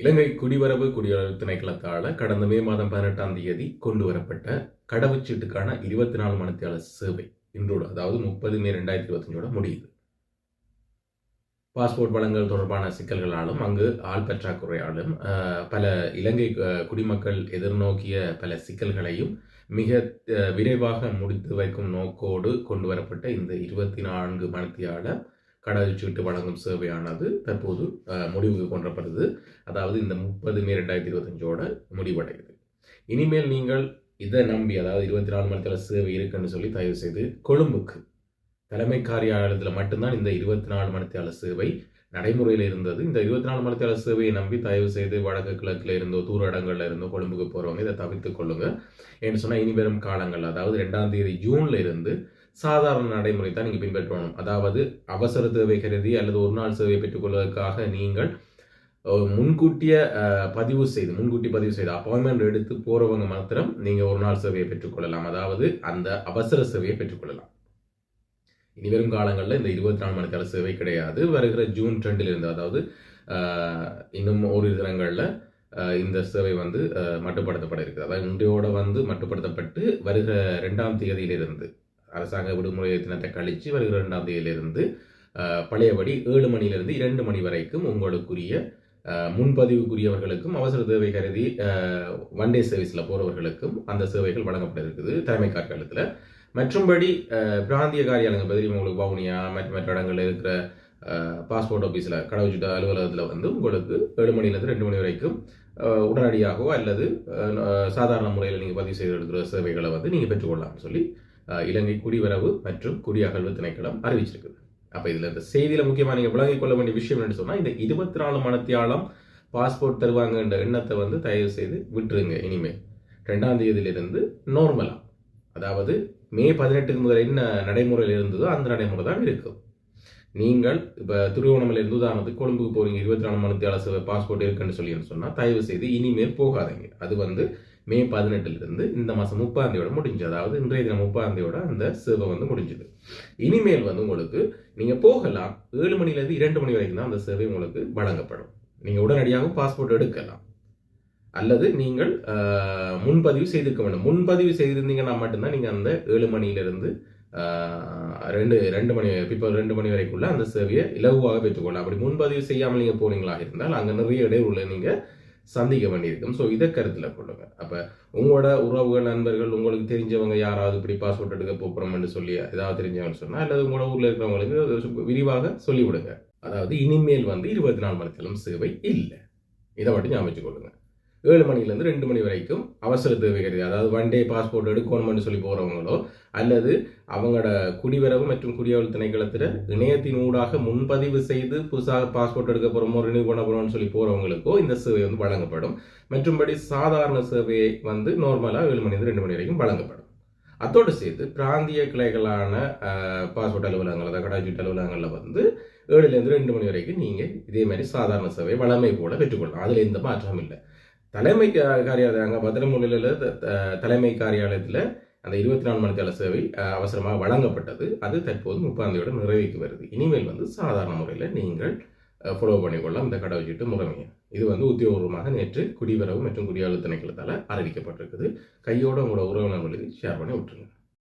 இலங்கை குடிவரவு குடிவரவு திணைக்களத்தால் கடந்த மே மாதம் பதினெட்டாம் தேதி கொண்டு வரப்பட்ட கடவுச்சீட்டுக்கான இருபத்தி நாலு மணித்தியாளர் சேவை. இன்றோடு அதாவது முப்பது மே ரெண்டாயிரத்தி இருபத்தஞ்சோட முடியுது. பாஸ்போர்ட் வழங்கல் தொடர்பான சிக்கல்களாலும் அங்கு ஆள் பற்றாக்குறையாலும் பல இலங்கை குடிமக்கள் எதிர்நோக்கிய பல சிக்கல்களையும் மிக அஹ், விரைவாக முடித்து வைக்கும் நோக்கோடு கொண்டு வரப்பட்ட இந்த இருபத்தி நான்கு மணித்தியால கடவுச்சீட்டு வழங்கும் சேவையானது தற்போது முடிவுக்கு கொண்டப்படுது அதாவது இந்த முப்பது மே ரெண்டாயிரத்தி இருபத்தஞ்சோட முடிவடையுது. இனிமேல் நீங்கள் இதை நம்பி அதாவது இருபத்தி நாலு மணி நேரத்தில் சேவை இருக்குன்னு சொல்லி தயவு செய்து கொழும்புக்கு தலைமை காரியாலயத்தில் மட்டும்தான் இந்த இருபத்தி நாலு மணி நேர சேவை நடைமுறையில் இருந்தது. இந்த இருபத்தி நாலு மணி நேர சேவையை நம்பி தயவு செய்து வடக்கு கிழக்கில் இருந்தோ தூர இடங்களில் இருந்தோ கொழும்புக்கு போகிறவங்க இதை தவிர்த்து கொள்ளுங்க. ஏன்னு சொன்னால் இனி வரும் காலங்கள் அதாவது ரெண்டாம் தேதி ஜூன்ல இருந்து சாதாரண நடைமுறை தான் நீங்கள் பின்பற்றணும். அதாவது அவசர தேவை கருதி அல்லது ஒரு நாள் சேவை பெற்றுக்கொள்வதற்காக நீங்கள் முன்கூட்டிய பதிவு செய்து முன்கூட்டி பதிவு செய்து அப்பாயின்மெண்ட் எடுத்து போறவங்க மாத்திரம் நீங்க ஒரு நாள் சேவையை பெற்றுக்கொள்ளலாம். அதாவது அந்த அவசர சேவையை பெற்றுக்கொள்ளலாம். இனி வரும் காலங்களில் இந்த இருபத்தி நாலு மணி நேர சேவை கிடையாது. வருகிற ஜூன் ரெண்டுல இருந்து அதாவது இன்னும் ஓரிரு தினங்களில் இந்த சேவை வந்து மட்டுப்படுத்தப்பட இருக்குது. அதாவது இன்றையோட வந்து மட்டுப்படுத்தப்பட்டு வருகிற ரெண்டாம் தேதியிலிருந்து அரசாங்க விடுமுறை தினத்தை கழித்து வருகிற இரண்டாம் தேதியிலிருந்து பழையபடி ஏழு மணியிலிருந்து இரண்டு மணி வரைக்கும் உங்களுக்குரிய முன்பதிவுக்குரியவர்களுக்கும் அவசர தேவை கருதி ஒன் டே சர்வீஸில் போகிறவர்களுக்கும் அந்த சேவைகள் வழங்கப்பட இருக்குது தலைமை கார்காலத்தில் மற்றும்படி பிராந்திய காரியாலயங்கள் பதில் உங்களுக்கு வவுனியா மற்ற மற்ற இடங்களில் இருக்கிற பாஸ்போர்ட் ஆஃபீஸில் கடவுச்சுட்ட அலுவலகத்தில் வந்து உங்களுக்கு ஏழு மணிலேருந்து ரெண்டு மணி வரைக்கும் உடனடியாகவோ அல்லது சாதாரண முறையில் நீங்கள் பதிவு செய்து எடுக்கிற சேவைகளை வந்து நீங்கள் பெற்றுக்கொள்ளலாம்னு சொல்லி இலங்கை குடிவரவு மற்றும் குடியகல்வு திணைக்களம் அறிவிச்சிருக்குது. அப்போ இதில் இந்த செய்தியில் முக்கியமாக நீங்கள் விளங்கிக் கொள்ள வேண்டிய விஷயம் என்று சொன்னால் இந்த இருபத்தி நாலு மணத்தியாலம் பாஸ்போர்ட் தருவாங்கன்ற எண்ணத்தை வந்து தயவு செய்து விட்டுருங்க இனிமேல் ரெண்டாம் தேதியிலிருந்து நார்மலாக அதாவது மே பதினெட்டுக்கு முதல் என்ன நடைமுறையில் இருந்ததோ அந்த நடைமுறை தான் இருக்கும் நீங்கள் இப்போ திருவோணமலையிலிருந்து உதாரணத்துக்கு கொழும்புக்கு போகிறீங்க இருபத்தி நாலு மணி பாஸ்போர்ட் இருக்குன்னு சொல்லி சொன்னால் தயவு செய்து இனிமேல் போகாதீங்க. அது வந்து மே பதினெட்டுலேருந்து இந்த மாதம் முப்பாம் தேதியோட முடிஞ்சு அதாவது இன்றைய தினம் முப்பாம் தேதியோட அந்த சேவை வந்து முடிஞ்சுது. இனிமேல் வந்து உங்களுக்கு நீங்கள் போகலாம். ஏழு மணிலேருந்து இரண்டு மணி வரைக்கும் தான் அந்த சேவை உங்களுக்கு வழங்கப்படும். நீங்கள் உடனடியாக பாஸ்போர்ட் எடுக்கலாம். அல்லது நீங்கள் முன்பதிவு செய்திருக்க வேண்டும். முன்பதிவு செய்திருந்தீங்கன்னா மட்டும்தான் நீங்கள் அந்த ஏழு மணியிலிருந்து ரெண்டு ரெண்டு மணி பிற்பகல் ரெண்டு மணி வரைக்குள்ள அந்த சேவையை இலகுவாக பெற்றுக்கொள்ளலாம். அப்படி முன்பதிவு செய்யாமல் நீங்கள் போனீங்களா இருந்தால் அங்கே நிறைய இடையூறுல நீங்கள் சந்திக்க வேண்டியிருக்கும். ஸோ இதை கருத்தில் கொள்ளுங்க. அப்போ உங்களோட உறவுகள் நண்பர்கள் உங்களுக்கு தெரிஞ்சவங்க யாராவது இப்படி பாஸ்போர்ட் எடுக்க போகிறோம்னு சொல்லி ஏதாவது தெரிஞ்சவங்க சொன்னால் அல்லது உங்களோட ஊரில் இருக்கிறவங்களுக்கு விரிவாக சொல்லிவிடுங்க. அதாவது இனிமேல் வந்து இருபத்தி நாலு மணி நேரம் சேவை இல்லை. இதை மட்டும் ஞாபகம் வச்சுக்கொள்ளுங்க. ஏழு மணிலேருந்து ரெண்டு மணி வரைக்கும் அவசர தேவைகள் அதாவது ஒன் டே பாஸ்போர்ட் எடுக்கணும்னு சொல்லி போகிறவங்களோ அல்லது அவங்களோட குடிவரவு மற்றும் குடியவள் திணைக்களத்தில் இணையத்தின் ஊடாக முன்பதிவு செய்து புதுசாக பாஸ்போர்ட் எடுக்க போகிறோமோ ரினியூ பண்ண போகிறோம்னு சொல்லி போகிறவங்களுக்கோ இந்த சேவை வந்து வழங்கப்படும். மற்றும்படி சாதாரண சேவையை வந்து நார்மலாக ஏழு மணிலேருந்து ரெண்டு மணி வரைக்கும் வழங்கப்படும். அத்தோடு சேர்த்து பிராந்திய கிளைகளான பாஸ்போர்ட் அலுவலகங்கள் அதாவது கடாச்சீட்டு அலுவலகங்களில் வந்து ஏழுலேருந்து ரெண்டு மணி வரைக்கும் நீங்கள் இதே மாதிரி சாதாரண சேவை வளமை போல பெற்றுக்கொள்ளலாம். அதில் எந்த மாற்றமும் இல்லை. தலைமை கா- காரியாலயம் அங்கே பத்திரமுல்லையில் தலைமை காரியாலயத்தில் அந்த இருபத்தி நாலு மணி நேர சேவை அவசரமாக வழங்கப்பட்டது. அது தற்போது முப்பாந்தையோட நிறைவேற்றி வருது. இனிமேல் வந்து சாதாரண முறையில் நீங்கள் ஃபாலோ பண்ணிக்கொள்ளலாம் இந்த கடவுச்சீட்டு முறைமையை இது வந்து உத்தியோகபூர்வமாக நேற்று குடிவரவு மற்றும் குடியாளர் திணைக்களத்தால் அறிவிக்கப்பட்டிருக்குது. கையோட உங்களோட உறவினர்களுக்கு ஷேர் பண்ணி விட்டுருங்க.